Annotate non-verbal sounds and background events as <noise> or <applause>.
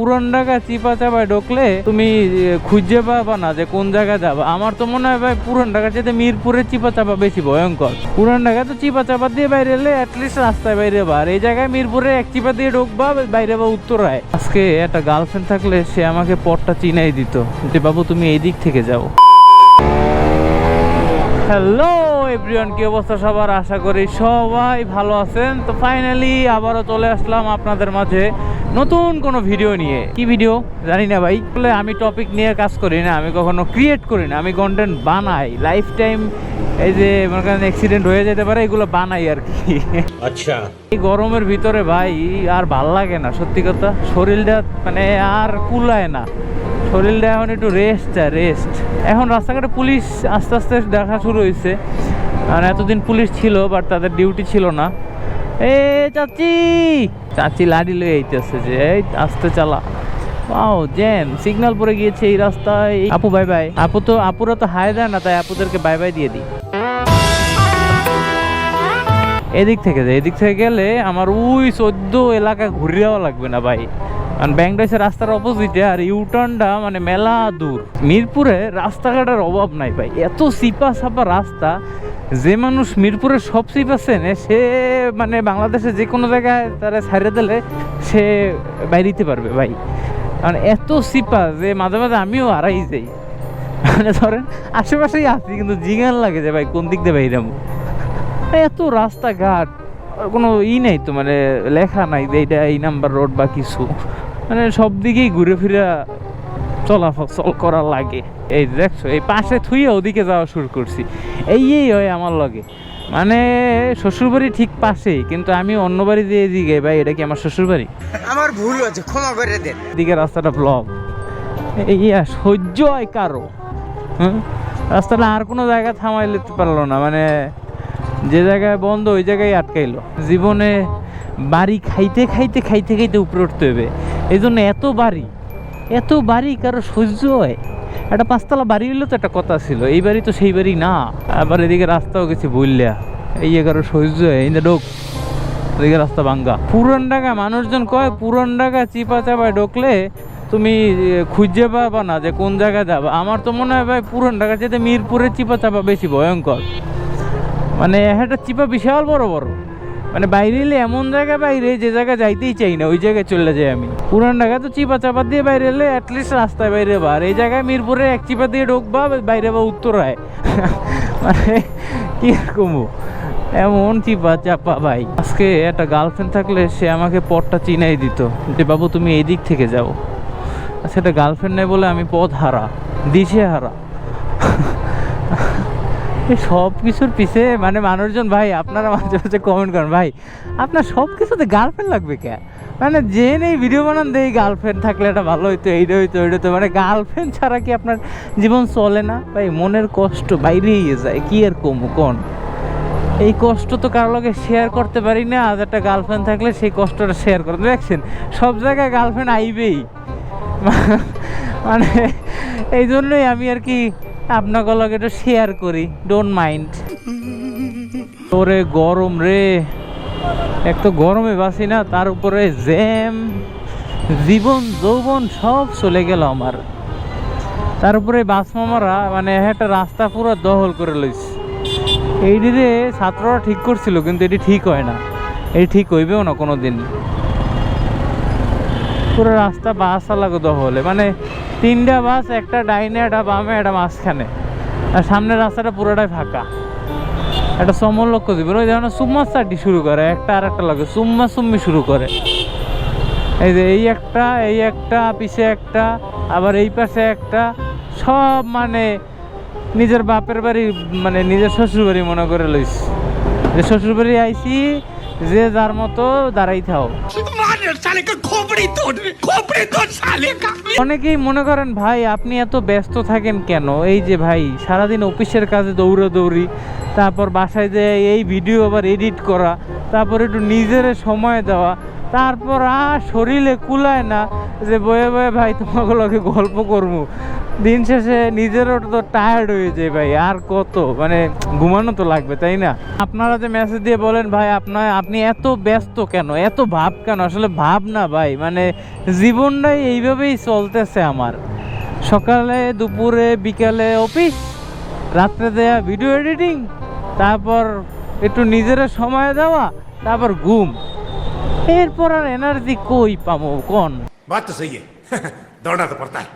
পুরান ঢাকা চিপা চাপায় ঢুকলে তুমি খুঁজে পাবা না যে কোন জায়গায় যাবা। আমার তো মনে হয় ভাই পুরান ঢাকা যেতে মিরপুরের চিপা চাপা বেশি ভয়ঙ্কর। পুরান ঢাকা তো চিপা চাপা দিয়ে বাইরে এলে অ্যাটলিস্ট রাস্তায় বাইরে বা এই জায়গায় মিরপুরে এক চিপা দিয়ে ঢুকবা, বাইরে বা উত্তরায়। আজকে একটা গার্লফ্রেন্ড থাকলে সে আমাকে পথটা চিনাই দিত যে, বাবু, তুমি এই দিক থেকে যাও। হ্যালো এভরিওয়ান কি অবস্থা সবার? আশা করি সবাই ভালো আছেন। তো ফাইনালি আবারও চলে আসলাম আপনাদের মাঝে। নতুন কোনো ভিডিও নিয়ে। কি ভিডিও জানি না ভাই। বলে আমি টপিক নিয়ে কাজ করি না আমি কখনো ক্রিয়েট করি না আমি কন্টেন্ট বানাই। লাইফ টাইম এই যে মনে করেন অ্যাক্সিডেন্ট হয়ে যেতে পারে এগুলো বানাই আর কি। আচ্ছা। এই গরমের ভিতরে ভাই আর ভালো লাগে না সত্যি কথা। শরীরটা মানে আর কুলায় না। শরীরটা এখন একটু রেস্ট রেস্ট এখন রাস্তাঘাটে পুলিশ আস্তে আস্তে দেখা শুরু হয়েছে মানে এতদিন পুলিশ ছিল বাট তাদের ডিউটি ছিল না। এ চাচি চাচি লাড়ি লয়ে আইতেছে যে এই আস্তে চালা। জ্যাম সিগন্যাল পরে গিয়েছে এই রাস্তায়। আপু বাই বাই আপু তো আপুরা তো হায় দেয় না তাই আপুদেরকে বাই বাই দিয়ে দিই। এদিক থেকে যায় এদিক থেকে গেলে আমার ওই চোদ্দ এলাকা ঘুরে যাওয়া লাগবে না ভাই। কারণ ব্যাংকডাইসের রাস্তার অপোজিটে আর ইউটার্নটা মানে মেলা দূর। মিরপুরে রাস্তাঘাটের অভাব নাই ভাই। এত সিপা সাপা রাস্তা যে মানুষ মিরপুরে সব সিপ আছেন সে মানে বাংলাদেশে যে কোনো জায়গায় তারা ছাড়িয়ে দিলে সে বাইরিতে পারবে, ভাই। কারণ এত সিপা যে মাঝে মাঝে আমিও হারাই যাই। মানে ধরেন, আশেপাশেই আছি, কিন্তু জিগান লাগে যে, ভাই, কোন দিক দিয়ে বাইরামো এত রাস্তাঘাট কোনো ই নেই তো মানে লেখা নাই যে এইটা এই নাম্বার রোড বা কিছু। মানে সব দিকেই ঘুরে ফিরে চলাচল করা লাগে। এই দেখছ এই পাশে থুয়ে ওদিকে যাওয়া শুরু করছি। এই এই হয় আমার লগে। মানে শ্বশুরবাড়ি ঠিক পাশেই কিন্তু আমি অন্য বাড়ি দিয়ে দিকে ভাই এটা কি আমার শ্বশুরবাড়ি? আমার ভুল হচ্ছে ক্ষমা করে দেন। দিকে রাস্তাটা ব্লক ইয়া সহ্য হয় কারও। হ্যাঁ রাস্তাটা আর কোনো জায়গায় থামাই নিতে পারল না মানে যে জায়গায় বন্ধ ওই জায়গায় আটকাইলো। জীবনে বাড়ি খাইতে খাইতে খাইতে খাইতে উপরে উঠতে হবে। এই জন্য এত বাড়ি এত বাড়ি কারও সহ্য হয়। একটা পাঁচতলা বাড়ি হইলেও তো একটা কথা ছিল, এই বাড়ি তো সেই বাড়ি না। আবার এদিকে রাস্তাও গেছে বললিয়া এই কারও সহ্য হয়, এই ঢোক। ওদিকে রাস্তা ভাঙ্গা। পুরন ডাকা মানুষজন কয়, পুরন ঢাকা চিপা চাপায় ঢুকলে তুমি খুঁজে পাবা না যে কোন জায়গায় যাবা। আমার তো মনে হয় ভাই, পুরন ঢাকা যেতে মিরপুরের চিপা চাপা বেশি ভয়ঙ্কর। মানে একটা চিপা বিশাল বড় বড়। মানে বাইরে এলে এমন জায়গায় বাইরে, যে জায়গায় যাইতেই চাই না, ওই জায়গায় চলে যাই আমি। পুরান ঢাকা তো চিপা চাপা দিয়ে বাইরে এলে অ্যাটলিস্ট রাস্তায় বাইরে বা, আর এই জায়গায় মিরপুরে এক চিপা দিয়ে ঢুকবা বাইরে বা উত্তরায় <laughs> মানে কি আর কমু? এমন চিপা চাপা ভাই। আজকে একটা গার্লফ্রেন্ড থাকলে সে আমাকে পথটা চিনাই দিত, যে বাবু তুমি এই দিক থেকে যাও। একটা গার্লফ্রেন্ড নেই বলে আমি পথ হারা, দিশে হারা। <laughs> সব কিছুর পিছে মানে মানুষজন ভাই আপনারা মাঝে মাঝে কমেন্ট করেন ভাই আপনার সব কিছুতে গার্লফ্রেন্ড লাগবে কে? মানে যে নেই ভিডিও বানান দেই গার্লফ্রেন্ড থাকলে এটা ভালো হইতো এইটা হইতো ওইটা হইতো মানে গার্লফ্রেন্ড ছাড়া কি আপনার জীবন চলে না? ভাই মনের কষ্ট বাইরেই যায় কি আর কমু কোন? এই কষ্ট তো কারও লগে শেয়ার করতে পারি না আজ একটা গার্লফ্রেন্ড থাকলে সেই কষ্টটা শেয়ার করতে দেখছেন সব জায়গায় গার্লফ্রেন্ড আইবেই। <laughs> মানে এই জন্যই আমি আর কি আপনাকে লগে একটু শেয়ার করি ডোন্ট মাইন্ড ওরে গরম রে। এক তো গরমে বাসি না, তার উপরে জ্যাম, জীবন, যৌবন সব চলে গেল আমার। তার উপরে বাস মামারা মানে একটা রাস্তা পুরো দখল করে লইছে। এই দিকে ছাত্ররা ঠিক করছিল, কিন্তু এটি ঠিক হয় না। এটি ঠিক হইবেও না কোনো দিন পুরো রাস্তা বাস আলাগো দহলে মানে তিনটা বাস, একটা ডাইনে, একটা বামে, একটা মাঝখানে। আর সামনের রাস্তাটা পুরোটাই ফাঁকা। একটা সমর লক্ষ্য জীবন। ওই যেমন সুম্মা চাটি শুরু করে, একটা আর একটা লাগে। সুম্মা সুম্মি শুরু করে। এই যে এই একটা এই একটা, পিছে একটা, আবার এই পাশে একটা। সব মানে নিজের বাপের বাড়ি মানে নিজের শ্বশুর বাড়ি মনে করে লইস। যে শ্বশুর বাড়ি আইসি যে যার মতো দাঁড়াই থাও অনেকেই মনে করেন, ভাই, আপনি এত ব্যস্ত থাকেন কেন? এই যে ভাই, সারাদিন অফিসের কাজে দৌড়াদৌড়ি, তারপর বাসায় যে এই ভিডিও আবার এডিট করা, তারপর একটু নিজের সময় দেওয়া, তারপর আর শরীরে কুলায় না যে বয়ে বয়ে ভাই তোমাগুলোকে গল্প করব। দিন শেষে নিজেরও তো টায়ার্ড হয়ে যায় ভাই, আর কত? মানে ঘুমানো তো লাগবে, তাই না? আপনারা যে মেসেজ দিয়ে বলেন ভাই, আপনার, আপনি এত ব্যস্ত কেন? এত ভাব কেন? আসলে ভাব না ভাই মানে জীবনটাই এইভাবেই চলতেছে আমার। সকালে, দুপুরে, বিকালে অফিস, রাত্রে দেয়া ভিডিও এডিটিং তারপর একটু নিজেরা সময় দেওয়া, তারপর ঘুম। এরপর আর এনার্জি কই পাবো, কোন? বাচ্চা সেই দৌড়াতে পড়তায়